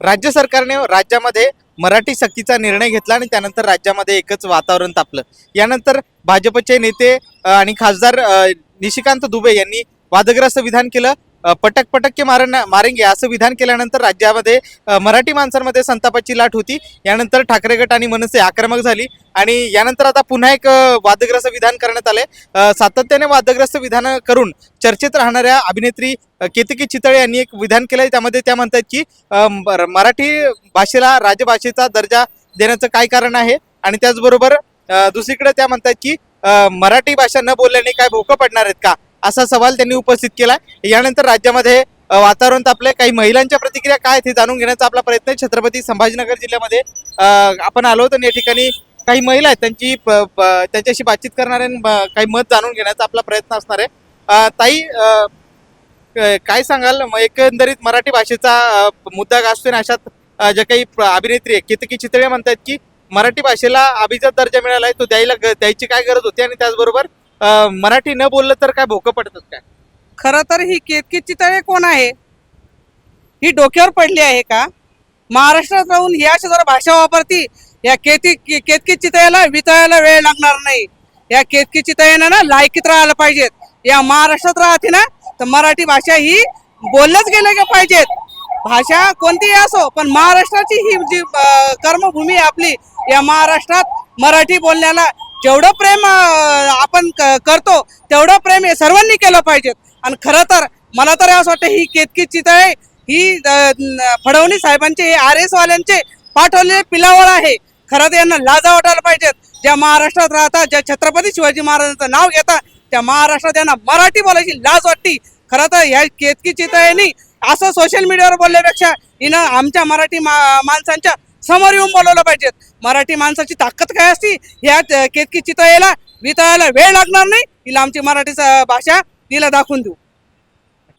राज्य सरकारने राज्यामध्ये मराठी सक्तीचा निर्णय घेतला आणि त्यानंतर राज्यामध्ये एकच वातावरण तापलं. यानंतर भाजपचे नेते आणि खासदार निशिकांत दुबे यांनी वादग्रस्त विधान केलं. पटक पटक के मारन मारेंगे. असं विधान केल्यानंतर राज्यामध्ये मराठी माणसांमध्ये संतापाची लाट होती. यानंतर ठाकरे गट आणि मनसे आक्रमक झाली. आणि यानंतर आता पुन्हा एक वादग्रस्त विधान करण्यात आले सातत्याने वादग्रस्त विधान करून चर्चेत राहणाऱ्या अभिनेत्री केतकी चितळे यांनी एक विधान केलंय. त्यामध्ये त्या म्हणतात की मराठी भाषेला राजभाषेचा दर्जा देण्याचं काय कारण आहे? आणि त्याचबरोबर दुसरीकडे त्या म्हणतात की मराठी भाषा न बोलल्याने काय भोकं पडणार आहेत का? असा सवाल त्यांनी उपस्थित केला. यानंतर राज्यामध्ये वातावरण तापलंय. काही महिलांच्या प्रतिक्रिया काय आहेत हे जाणून घेण्याचा आपला प्रयत्न आहे. छत्रपती संभाजीनगर जिल्ह्यामध्ये आपण आलो होतो आणि या ठिकाणी काही महिला आहेत. त्यांची त्यांच्याशी बातचीत करणाऱ्या काही मत जाणून घेण्याचा आपला प्रयत्न असणार आहे. ताई काय सांगाल? एकंदरीत मराठी भाषेचा मुद्दा गाजतोय आणि अशात ज्या काही अभिनेत्री आहे केतकी चितळे म्हणतात की मराठी भाषेला अभिजात दर्जा मिळाला आहे तो द्यायला द्यायची काय गरज होती आणि त्याचबरोबर मराठी न बोललं तर काय भोकं पडतात काय? खरं तर ही केतकी तळे कोण आहे? ही डोक्यावर पडली आहे का? महाराष्ट्रात राहून ही अशी जर भाषा वापरती या केती के- केतकी चितळ्याला वितळायला वेळ लागणार नाही. या केतकी चितळ्यानं ना लायकीत राहायला पाहिजेत. या महाराष्ट्रात राहते ना तर मराठी भाषा ही बोललंच गेलं गे पाहिजेत. भाषा कोणतीही असो पण महाराष्ट्राची ही जी अं, कर्मभूमी आहे आपली या महाराष्ट्रात मराठी बोलण्याला जेवढं प्रेम आपण क- करतो तेवढं प्रेम हे सर्वांनी केलं पाहिजेत आणि खरं तर मला तर असं वाटतं ही केतकी आहे. ही फडवणी साहेबांचे हे आर एस वाल्यांचे पाठवलेले पिलावळ आहे. खरं तर यांना लाजा वाटायला पाहिजेत. ज्या महाराष्ट्रात राहतात ज्या छत्रपती शिवाजी महाराजांचं नाव घेतात त्या महाराष्ट्रात यांना मराठी बोलायची लाज वाटती. खरं तर ह्या केतकी आहे असं सोशल मीडियावर बोलल्यापेक्षा हिनं आमच्या मराठी मा- माणसांच्या समोर येऊन बोलवलं पाहिजेत मराठी माणसाची ताकद काय असती? ह्या केतकी केतकी यायला वितळायला वेळ लागणार नाही. हिला आमची मराठी भाषा तिला दाखवून देऊ.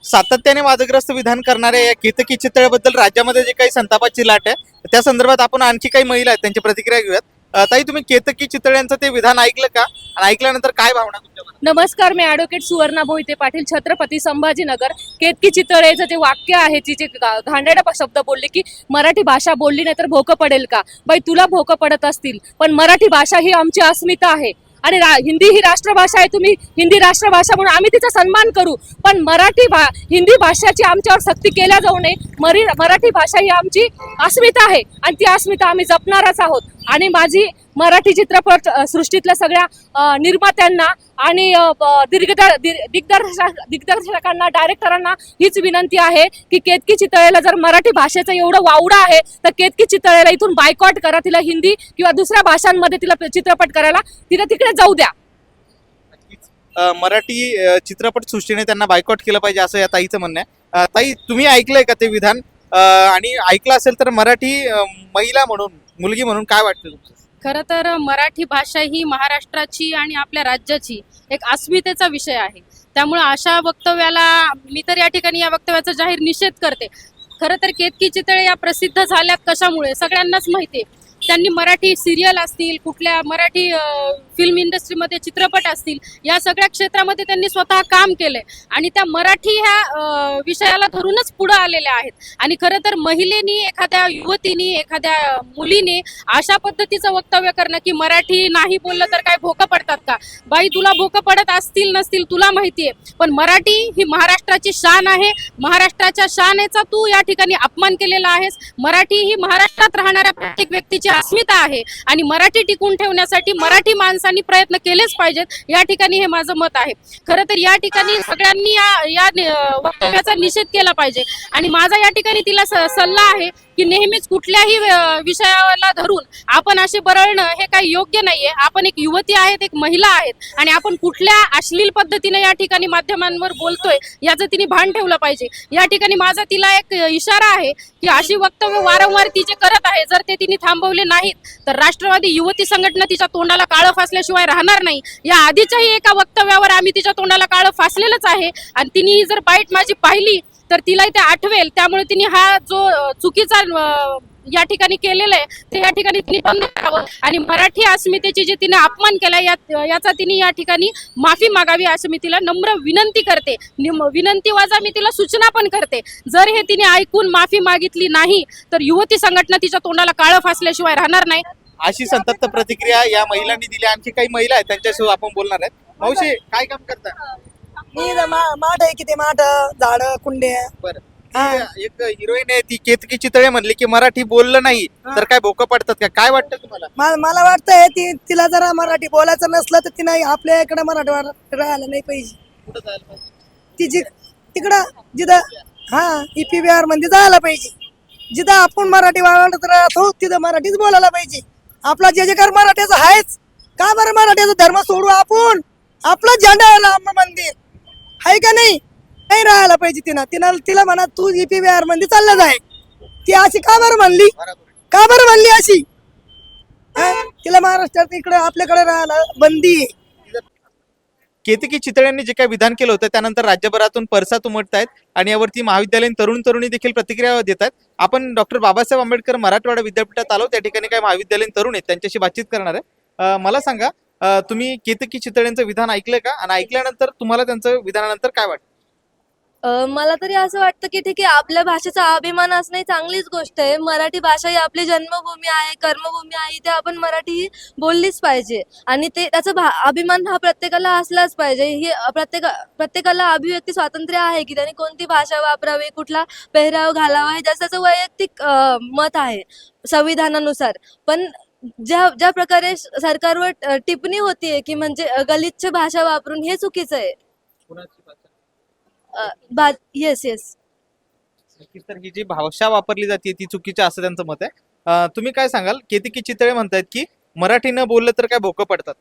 सातत्याने वादग्रस्त विधान करणाऱ्या या केतकी चितळेबद्दल राज्यामध्ये जे काही संतापाची लाट आहे त्या संदर्भात आपण आणखी काही महिला आहेत त्यांची प्रतिक्रिया घेऊयात. ताई तुम्ही केतकी चितळ्यांचं ते विधान ऐकलं का? आणि ऐकल्यानंतर काय भावना तुमच्या नमस्कार मी ॲडव्होकेट सुवर्णा भोईते पाटील छत्रपती संभाजीनगर. केतकी चितळेचं जे वाक्य आहे तिचे जे शब्द बोलले की मराठी भाषा बोलली नाही तर भोकं पडेल का? बाई तुला भोकं पडत असतील पण मराठी भाषा ही आमची अस्मिता आहे. आणि रा- हिंदी ही राष्ट्रभाषा आहे तुम्ही हिंदी राष्ट्रभाषा म्हणून आम्ही तिचा सन्मान करू. पण मराठी भा हिंदी भाषाची आमच्यावर सक्ती केल्या जाऊ नये. मरी मराठी भाषा ही आमची अस्मिता आहे. आणि ती अस्मिता आम्ही जपणारच आहोत. आणि माझी मराठी चित्रपट सृष्टीतल्या सगळ्या निर्मात्यांना आणि अ, दिग्दर दिग्दर्शक दिग्दर्शकांना डायरेक्टरांना हीच विनंती आहे की केतकी चितळेला जर मराठी भाषेचं एवढं वावडं आहे तर केतकी चितळेला इथून बायकॉट करा तिला हिंदी किंवा दुसऱ्या भाषांमध्ये तिला चित्रपट करायला तिला तिकडे जाऊ द्या. मराठी चित्रपट सृष्टीने त्यांना बायकॉट केलं पाहिजे असं या ताईचं म्हणणं आहे. ताई तुम्ही ऐकलंय का ते विधान? आणि ऐकलं असेल तर मराठी महिला म्हणून मुलगी म्हणून काय वाटतं तुमचं? खरं तर मराठी भाषा ही महाराष्ट्राची आणि आपल्या राज्याची एक अस्मितेचा विषय आहे. त्यामुळे अशा वक्तव्याला मी तर या ठिकाणी या वक्तव्याचा जाहीर निषेध करते. खरं तर केतकी चितळे या प्रसिद्ध झाल्यात कशामुळे? सगळ्यांनाच माहिती आहे. त्यांनी मराठी सिरियल असतील कुठल्या मराठी फिल्म इंडस्ट्रीमध्ये चित्रपट असतील या सगळ्या क्षेत्रामध्ये त्यांनी स्वतः काम केलंय. आणि त्या मराठी ह्या विषयाला धरूनच पुढे आलेल्या आहेत. आणि खरं तर महिलेनी एखाद्या युवतीनी एखाद्या मुलीने अशा पद्धतीचं वक्तव्य करणं की मराठी नाही बोललं तर काय भोकं पडतात का? बाई तुला भोकं पडत असतील नसतील तुला माहितीये पण मराठी ही महाराष्ट्राची शान आहे. महाराष्ट्राच्या शानेचा तू या ठिकाणी अपमान केलेला आहेस. मराठी ही महाराष्ट्रात राहणाऱ्या प्रत्येक व्यक्तीची अस्मिता आहे. आणि मराठी टिकून ठेवण्यासाठी मराठी माणसांनी प्रयत्न केलेच पाहिजेत. या ठिकाणी हे माझं मत आहे. खरं तर या ठिकाणी सगळ्यांनी या वक्तव्याचा निषेध केला पाहिजे. आणि माझा या ठिकाणी तिला स- सल्ला आहे की नेहमीच कुठल्याही विषयाला धरून आपण असे बरळणं हे काही योग्य नाहीये. आपण एक युवती आहेत एक महिला आहेत आणि आपण कुठल्या अश्लील पद्धतीने या ठिकाणी माध्यमांवर बोलतोय याचं तिने भान ठेवलं पाहिजे. या ठिकाणी माझा तिला एक इशारा आहे की अशी वक्तव्य वारंवार ती जे करत आहे. जर ते तिने थांबवले नाहीत तर राष्ट्रवादी युवती संघटना तिच्या तोंडाला काळं फासल्याशिवाय राहणार नाही. या आधीच्याही एका वक्तव्यावर आम्ही तिच्या तोंडाला काळं फासलेलंच आहे. आणि तिने जर बाईट माझी पाहिली तर तिला ते आठवेल. त्यामुळे तिने हा जो चुकीचा या ठिकाणी केलेला आहे ते या ठिकाणी तिने बंद करावं. आणि मराठी अस्मितेची जे तिने अपमान केला या याचा तिने या ठिकाणी माफी मागावी असं मी तिला नम्र विनंती करते. विनंती वाजा मी तिला सूचना पण करते. जर हे तिने ऐकून माफी मागितली नाही तर युवती संघटना तिच्या तोंडाला काळं फासल्याशिवाय राहणार नाही. अशी संतप्त प्रतिक्रिया या महिलांनी दिली. आणखी काही महिला आहेत त्यांच्यासोबत आपण बोलणार आहेत. मावशी काय काम करता? मी माठ आहे किती माठ झाड कुंडे बरं. हा. एक हिरोईन आहे ती केतकी चितळे म्हणली की मराठी बोललं नाही तर काय भोकं पडतात का? काय वाटतं तुम्हाला? मा- मला वाटतंय ती तिला जरा मराठी बोलायचं नसलं तर तिनं आपल्या इकडे मराठी राहायला नाही पाहिजे. कुठं जायला पाहिजे? ती जी तिकडं जिथं हा पी बी आरमध्ये जायला पाहिजे. जिथं आपण मराठी वाढत राहतो तिथं मराठीच बोलायला पाहिजे. आपला जे जे कर मराठीचं आहेच. का बरं मराठीचा धर्म सोडू आपण? आपला झेंडा आहे राम मंदिर. आहे का नाही? नाही राहायला पाहिजे तिनं. तिनं तिला म्हणा तू ई पी मध्ये चाललं जाय ती अशी का बरं म्हणली? का बरं म्हणली अशी? हा? तिला महाराष्ट्रात इकडे आपल्याकडे राहायला बंदी आहे. केतकी चितळ्यांनी जे काही विधान केलं होतं त्यानंतर राज्यभरातून परसात उमटत आहेत आणि यावरती महाविद्यालयीन तरुण तरुणी देखील प्रतिक्रिया देत आहेत आपण डॉक्टर बाबासाहेब आंबेडकर मराठवाडा विद्यापीठात आलो त्या ठिकाणी काही महाविद्यालयीन तरुण आहेत त्यांच्याशी बातचीत करणार आहे. अं, मला सांगा तुम्ही केतकी चितळेंचं विधान ऐकलंय का? आणि ऐकल्यानंतर तुम्हाला त्यांचं विधानानंतर काय वाटतं? मला तरी असं वाटतं की ठीक आहे आपल्या भाषेचा अभिमान असणं ही चांगलीच गोष्ट आहे. मराठी भाषा ही आपली जन्मभूमी आहे कर्मभूमी आहे इथे आपण मराठी ही बोललीच पाहिजे. आणि ते त्याचा भा अभिमान हा प्रत्येकाला असलाच पाहिजे. ही प्रत्येक प्रत्येकाला अभिव्यक्ती स्वातंत्र्य आहे की त्यांनी कोणती भाषा वापरावी कुठला पेहराव घालावा हे त्याचं वैयक्तिक मत आहे संविधानानुसार. पण ज्या ज्या प्रकारे सरकारवर टिप्पणी होतीये की म्हणजे गलिच्छ भाषा वापरून हे चुकीचं आहे. येस येस नक्कीच तर ही जी भाषा वापरली जाते ती चुकीची असं त्यांचं मत आहे. तुम्ही काय सांगाल? केतकी चितळे म्हणतायत की मराठी न बोललं तर काय भोकं पडतात?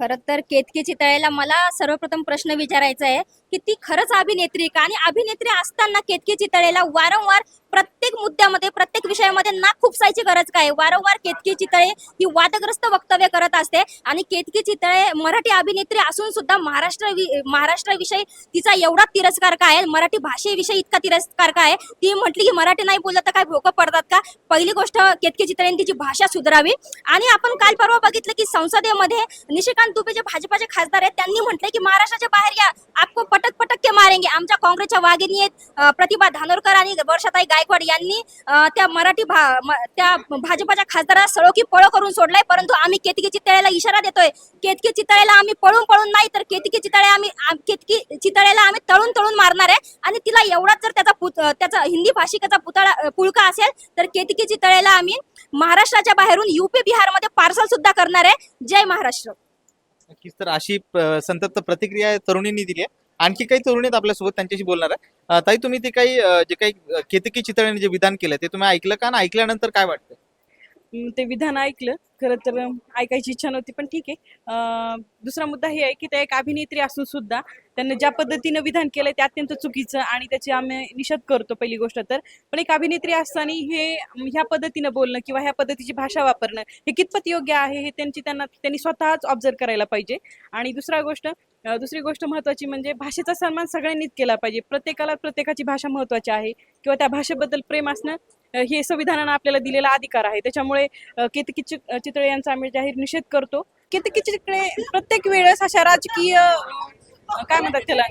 खरं तर केतकी चितळेला मला सर्वप्रथम प्रश्न विचारायचा आहे की ती खरंच अभिनेत्री का? आणि अभिनेत्री असताना केतकी चितळेला वारंवार प्रत्येक मुद्द्यामध्ये प्रत्येक विषयामध्ये नाक खुपसायची गरज काय वारंवार केतकी चितळे ही वादग्रस्त वक्तव्य करत असते आणि केतकी चितळे मराठी अभिनेत्री असून सुद्धा महाराष्ट्र महाराष्ट्राविषयी तिचा एवढा तिरस्कार काय आहे? मराठी भाषेविषयी इतका तिरस्कार काय ती म्हटली की मराठी नाही बोललं तर काय भोकं पडतात का? पहिली गोष्ट केतकी चितळेने तिची भाषा सुधारावी. आणि आपण काल परवा बघितलं की संसदेमध्ये निशिकांत दुबे जे भाजपाचे खासदार आहेत त्यांनी म्हटलंय की महाराष्ट्राच्या बाहेर या आपको पटक पटक के मारेंगे. आमच्या काँग्रेसच्या वाघिणी आहेत प्रतिभा धानोरकर आणि वर्षाताई गाय गायकवाड यांनी त्या मराठी भा त्या भाजपाच्या खासदाराला सळोखी पळो करून सोडलाय. परंतु आम्ही केतकी चितळ्याला इशारा देतोय. केतकी चितळ्याला आम्ही पळून पळून नाही तर केतकी चितळे आम्ही केतकी चितळ्याला आम्ही तळून तळून मारणार आहे. आणि तिला एवढाच जर त्याचा त्याचा हिंदी भाषिकेचा पुतळा पुळका असेल तर केतकी चितळेला आम्ही महाराष्ट्राच्या बाहेरून युपी बिहारमध्ये पार्सल सुद्धा करणार आहे. जय महाराष्ट्र. नक्कीच तर अशी संतप्त प्रतिक्रिया तरुणींनी दिली आहे. आणखी काही तरुणी आहेत आपल्यासोबत त्यांच्याशी बोलणार आहे. ताई तुम्ही ते काही जे काही केतकी चितळेने जे विधान केलं ते तुम्ही ऐकलं का? आणि ऐकल्यानंतर काय वाटतं ते विधान ऐकलं. खरं तर ऐकायची इच्छा नव्हती पण ठीक आहे. दुसरा मुद्दा हे आहे की त्या एक अभिनेत्री असून सुद्धा त्यांनी ज्या पद्धतीनं विधान केलंय ते अत्यंत चुकीचं आणि त्याची आम्ही निषेध करतो पहिली गोष्ट तर. पण एक अभिनेत्री असताना हे ह्या पद्धतीनं बोलणं किंवा ह्या पद्धतीची भाषा वापरणं हे कितपत योग्य आहे हे त्यांची त्यांना त्यांनी स्वतःच ऑब्झर्व करायला पाहिजे. आणि दुसरा गोष्ट दुसरी गोष्ट महत्त्वाची म्हणजे भाषेचा सन्मान सगळ्यांनीच केला पाहिजे. प्रत्येकाला प्रत्येकाची भाषा महत्त्वाची आहे किंवा त्या भाषेबद्दल प्रेम असणं हे संविधानानं आपल्याला दिलेला अधिकार आहे. त्याच्यामुळे केतकी चितळे यांचा आम्ही जाहीर निषेध करतो. केतकी चितळे प्रत्येक वेळेस अशा राजकीय काय म्हणतात त्याला?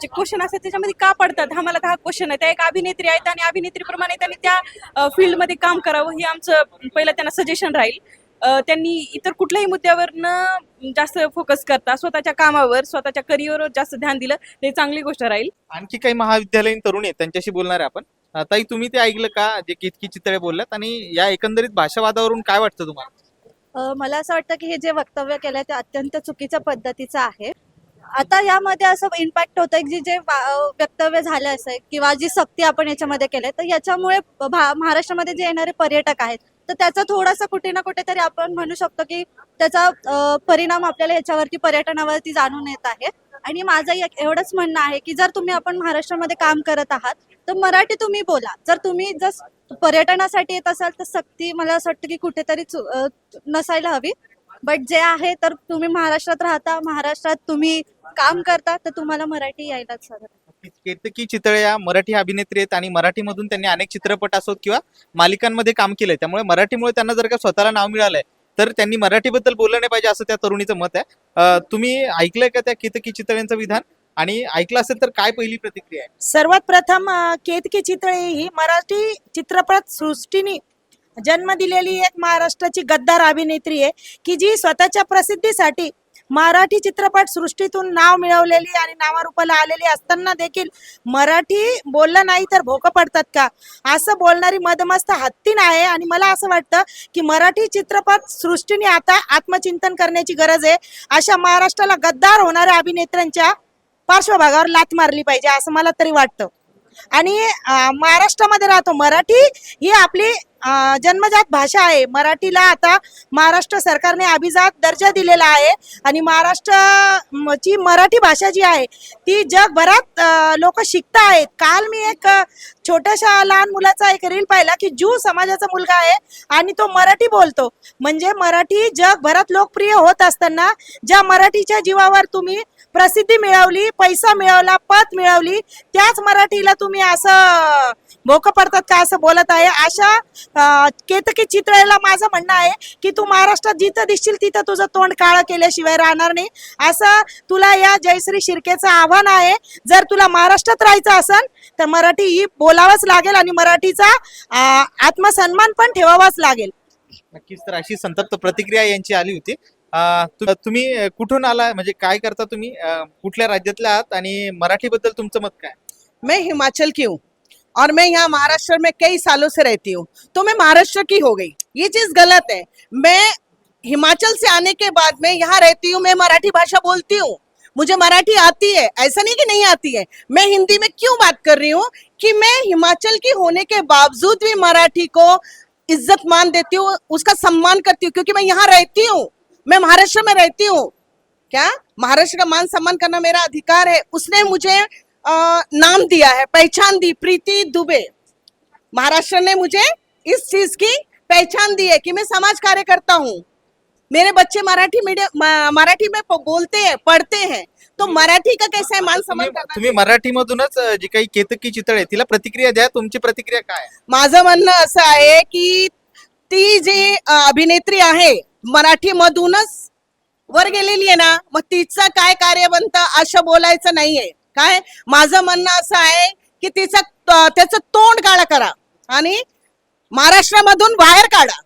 जे क्वेश्चन असतात त्याच्यामध्ये का पडतात? हा मला तर हा क्वेश्चन आहे. त्या एक अभिनेत्री आहेत आणि अभिनेत्रीप्रमाणे त्यांनी त्या फील्डमध्ये काम करावं हे आमचं पहिलं त्यांना सजेशन राहील. त्यांनी इतर कुठल्याही मुद्द्यावर न जास्त फोकस करता स्वतःच्या कामावर स्वतःच्या करिअरवर जास्त ध्यान दिलं ते चांगली गोष्ट राहील. आणखी काही महाविद्यालयीन तरुणी आहेत त्यांच्याशी बोलणार आहे आपण. ताई तुम्ही ते ऐकलं का? जे केतकी चितळे बोलल्यात आणि या एकंदरीत भाषावादावरून काय वाटतं तुम्हाला? मला असं वाटतं की हे जे वक्तव्य केलंय ते अत्यंत चुकीच्या पद्धतीचं आहे. आता यामध्ये असं इम्पॅक्ट होतं की जे वक्तव्य झालं असेल किंवा जी सक्ती आपण याच्यामध्ये केली तर याच्यामुळे महाराष्ट्रामध्ये जे येणारे पर्यटक आहेत तर त्याचा थोडासा कुठे ना कुठेतरी आपण म्हणू शकतो की त्याचा परिणाम आपल्याला याच्यावरती पर्यटनावरती जाणून येत आहे. आणि माझं एवढंच म्हणणं आहे की जर तुम्ही आपण महाराष्ट्रामध्ये काम करत आहात तर मराठी तुम्ही बोला. जर तुम्ही जर पर्यटनासाठी येत असाल तर सक्ती मला असं वाटतं की कुठेतरी नसायला हवी. बट जे आहे तर तुम्ही महाराष्ट्रात राहता महाराष्ट्रात तुम्ही काम करता तर तुम्हाला मराठी यायलाच हवं. केतकी चितळे या मराठी अभिनेत्री आहेत आणि मराठीमधून त्यांनी अनेक चित्रपट असोत किंवा मालिकांमध्ये काम केलंय. त्यामुळे मराठीमुळे त्यांना जर का स्वतःला नाव मिळालंय तर त्यांनी मराठीबद्दल बोललं नाही पाहिजे असं त्या तरुणीचं मत आहे. तुम्ही ऐकलंय का त्या केतकी चितळेंचं विधान? आणि ऐकलं असेल तर काय पहिली प्रतिक्रिया आहे? सर्वात प्रथम केतकी चितळे ही मराठी चित्रपट सृष्टीने जन्म दिलेली एक महाराष्ट्राची गद्दार अभिनेत्री आहे की जी स्वतःच्या प्रसिद्धीसाठी मराठी चित्रपट सृष्टीतून नाव मिळवलेली आणि नावारूपाला आलेली असताना देखील मराठी बोललं नाही तर भोकं पडतात का? असं बोलणारी मदमस्त हत्तीन आहे आणि मला असं वाटतं की मराठी चित्रपट सृष्टीने आता आत्मचिंतन करण्याची गरज आहे. अशा महाराष्ट्राला गद्दार होणाऱ्या अभिनेत्र्यांच्या पार्श्वभागावर लात मारली पाहिजे असं मला तरी वाटतं. आणि महाराष्ट्रामध्ये राहतो मराठी ही आपली जन्मजात भाषा आहे. मराठीला आता महाराष्ट्र सरकारने अभिजात दर्जा दिलेला आहे आणि महाराष्ट्र ची मराठी भाषा जी आहे ती जगभरात लोक शिकता आहेत. काल मी एक छोट्याशा लहान मुलाचा एक रील पाहिला की जू समाजाचा मुलगा आहे आणि तो मराठी बोलतो. म्हणजे मराठी जगभरात लोकप्रिय होत असताना ज्या मराठीच्या जीवावर तुम्ही प्रसिद्धी मिळवली पैसा मिळवला पद मिळवली. त्याच मराठीला तुम्ही असं भोकं पडतात का असं बोलत आहे? अशा केतकी चित्रेला माझं म्हणणं आहे की तू महाराष्ट्रात जिथं दिसशील तिथं तुझं तोंड काळं केल्याशिवाय राहणार नाही. असं तुला या जयश्री शिर्केचं आव्हान आहे. जर तुला महाराष्ट्रात राहायचं असेल तर मराठी ही बोलावंच लागेल आणि मराठीचा आत्मसन्मान पण ठेवावाच लागेल. नक्कीच तर अशी संतप्त प्रतिक्रिया यांची आली होती. तु- तुम्ही अं, कुठून आला म्हणजे काय करता तुम्ही? अं, कुठल्या राज्यातले आहात? आणि मराठीबद्दल तुमचं मत काय? मैं हिमाचल की हूँ और मैं यहाँ महाराष्ट्र में कई सालों से रहती हूँ। तो मैं महाराष्ट्र की हो गई। ये चीज़ गलत है। मैं हिमाचल से आने के बाद में यहाँ रहती हूँ मैं मराठी भाषा बोलती हूँ। मुझे मराठी आती है। ऐसा नहीं कि नहीं आती है। मैं हिंदी में क्यों बात कर रही हूँ? कि मैं हिमाचल की होने के बावजूद भी मराठी को इज़्ज़त मान देती हूँ उसका सम्मान करती हूँ क्योंकि मैं यहाँ रहती हूँ। मैं महाराष्ट्र में रहती हूँ। क्या? महाराष्ट्र का मान सम्मान करना मेरा अधिकार है। उसने मुझे अ, नाम दिया है पहचान दी प्रीति दुबे। महाराष्ट्र ने मुझे इस चीज़ की पहचान दी है कि मैं समाज कार्य करता हूँ। मेरे बच्चे मराठी मीडियम मराठी में बोलते हैं पढ़ते हैं। तो मराठी का कैसा है मान सम्मान करना तुम्ही मराठीमधूनच अं, जी काही केतकी चितळे आहे, तिला प्रतिक्रिया द्या तुमची प्रतिक्रिया काय आहे? माझं म्हणणं असं आहे की ती जी अभिनेत्री आहे मराठी मधूनच वर गेलेली आहे ना मग तिचं काय कार्य बनतं असं बोलायचं नाहीये. काय? माझं म्हणणं असं आहे की तिचं त्याचं तोंड काळा करा आणि महाराष्ट्रामधून बाहेर काढा.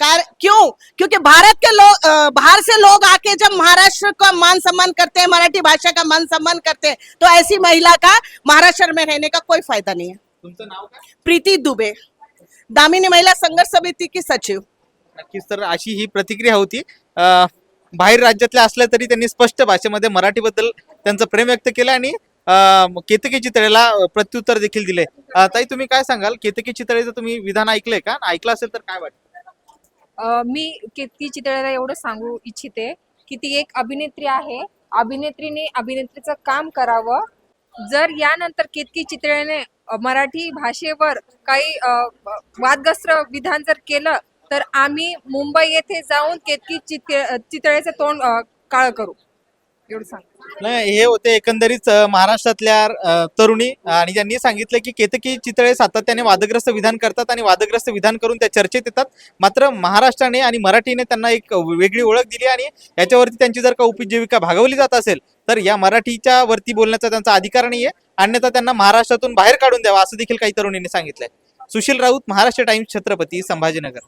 कार क्यों? क्योंकि भारत के लोग बाहर से लोग आके जब महाराष्ट्र का मान सम्मान करते हैं मराठी भाषा का मान सम्मान करते हैं तो ऐसी महिला का महाराष्ट्र में रहने का कोई फायदा नहीं है। तुमचं नाव काय? प्रीती दुबे दामिनी महिला संघर्ष समिती की सचिव। नक्कीच तर अशी ही प्रतिक्रिया होती. अं, बाहेर राज्यातल्या असल्या तरी त्यांनी स्पष्ट भाषेमध्ये मराठीबद्दल त्यांचं प्रेम व्यक्त केलं आणि अं, केतकी चितळेला प्रत्युत्तर देखील दिले. अं, ताई तुम्ही काय सांगाल? केतकी चितळेचं तुम्ही विधान ऐकलंय का? ऐकलं असेल तर काय वाटतं? अ, मी केतकी चितळेला एवढं सांगू इच्छिते की ती एक अभिनेत्री आहे. अभिनेत्रीने अभिनेत्रीचं काम करावं. जर यानंतर केतकी चितळेने अ, मराठी भाषेवर काही अ, वादग्रस्त विधान जर केलं तर आम्ही मुंबई येथे जाऊन केतकी चित चितळेचं तोंड काळ करू. एवढं सांग नाही हे होते एकंदरीत महाराष्ट्रातल्या तरुणी आणि ज्यांनी सांगितलं की केतकी चितळे सातत्याने वादग्रस्त विधान करतात आणि वादग्रस्त विधान करून त्या चर्चेत येतात. मात्र महाराष्ट्राने आणि मराठीने त्यांना एक वेगळी ओळख दिली आणि याच्यावरती त्यांची जर का उपजीविका भागवली जात असेल तर या मराठीच्या वरती बोलण्याचा त्यांचा अधिकार नाहीये. अन्यथा त्यांना महाराष्ट्रातून बाहेर काढून द्यावा असं देखील काही तरुणींनी सांगितलंय. सुशील राऊत महाराष्ट्र टाइम्स छत्रपती संभाजीनगर.